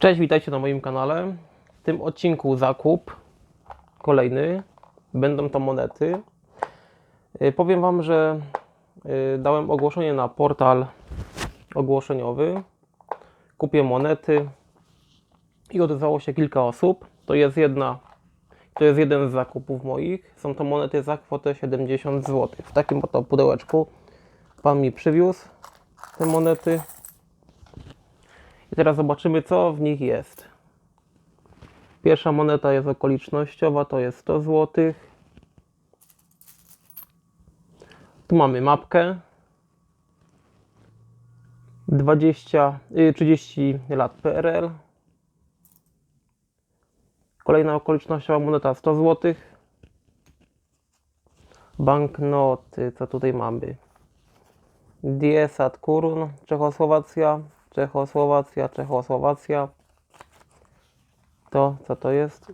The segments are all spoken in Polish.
Cześć, witajcie na moim kanale. W tym odcinku zakup kolejny. Będą to monety. Yy, Powiem Wam, że yy, dałem ogłoszenie na portal ogłoszeniowy. Kupię monety i odezwało się kilka osób. To jest jedna, to jest jeden z zakupów moich. Są to monety za kwotę 70 zł. W takim oto pudełeczku Pan mi przywiózł te monety. I teraz zobaczymy, co w nich jest. Pierwsza moneta jest okolicznościowa, to jest 100 zł. Tu mamy mapkę. 20, y, 30 lat PRL. Kolejna okolicznościowa moneta 100 zł. Banknoty, co tutaj mamy? Diesat Kurun, Czechosłowacja, Czechosłowacja, Czechosłowacja. To, co to jest?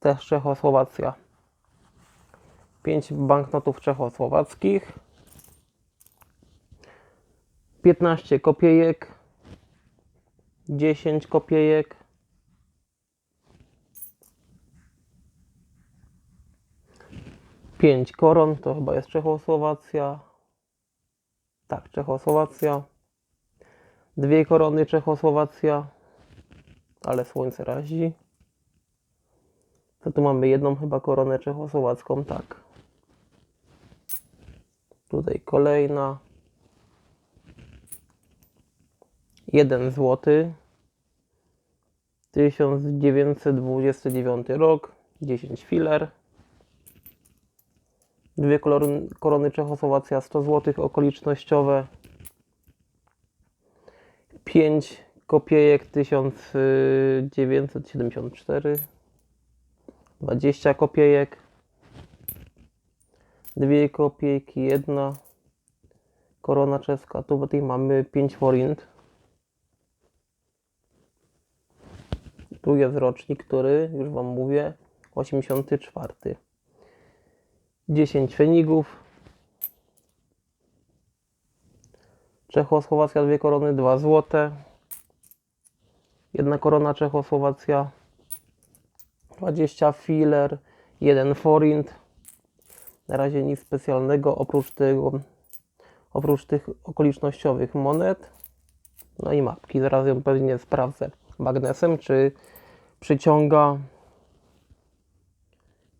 Też Czechosłowacja. 5 banknotów czechosłowackich. 15 kopiejek. 10 kopiejek. Pięć koron, to chyba jest Czechosłowacja. Tak, Czechosłowacja. Dwie korony Czechosłowacja. Ale słońce razi. To tu mamy jedną chyba koronę czechosłowacką, tak. Tutaj kolejna. Jeden złoty. 1929 rok. 10 filer. Dwie korony Czechosłowacja 100 zł okolicznościowe. 5 kopiejek 1974. 20 kopiejek. Dwie kopiejki, jedna korona czeska. Tu tutaj mamy 5 forint. Tu jest rocznik, który, już Wam mówię, 84. 10 fenigów. Czechosłowacja dwie korony, 2 złote. Jedna korona Czechosłowacja. 20 filer, 1 forint. Na razie nic specjalnego oprócz tego, oprócz tych okolicznościowych monet. No i mapki. Zaraz ją pewnie sprawdzę magnesem, czy przyciąga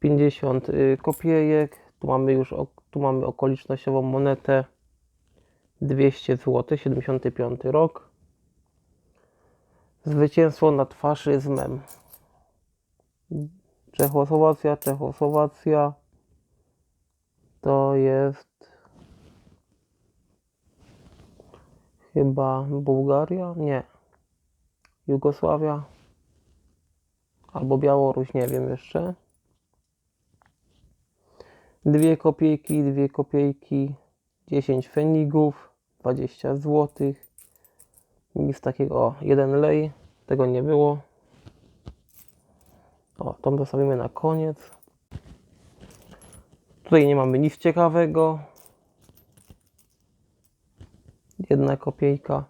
50 y, kopiejek. Tu mamy już tu mamy okolicznościową monetę 200 zł, 75 rok. Zwycięstwo nad faszyzmem. Czechosłowacja, Czechosłowacja. To jest chyba Bułgaria? Nie. Jugosławia. Albo Białoruś, nie wiem jeszcze. Dwie kopiejki, dwie kopiejki, 10 fenigów, 20 zł. Nic takiego, jeden lej, tego nie było. O, tą zostawimy na koniec. Tutaj nie mamy nic ciekawego. Jedna kopiejka.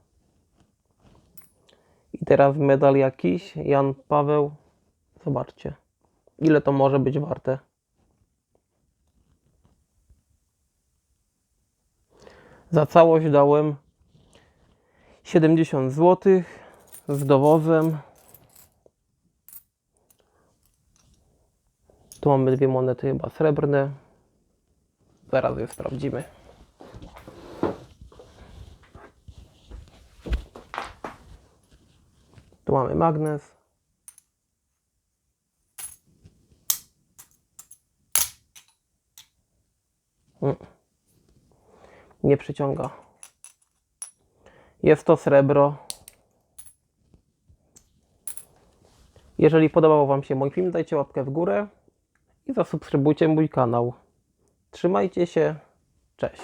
I teraz medal jakiś, Jan Paweł. Zobaczcie, ile to może być warte. Za całość dałem 70 zł z dowozem. Tu mamy dwie monety chyba srebrne. Zaraz je sprawdzimy. Tu mamy magnes. Mm. Nie przyciąga. Jest to srebro. Jeżeli podobał Wam się mój film, dajcie łapkę w górę i zasubskrybujcie mój kanał. Trzymajcie się. Cześć.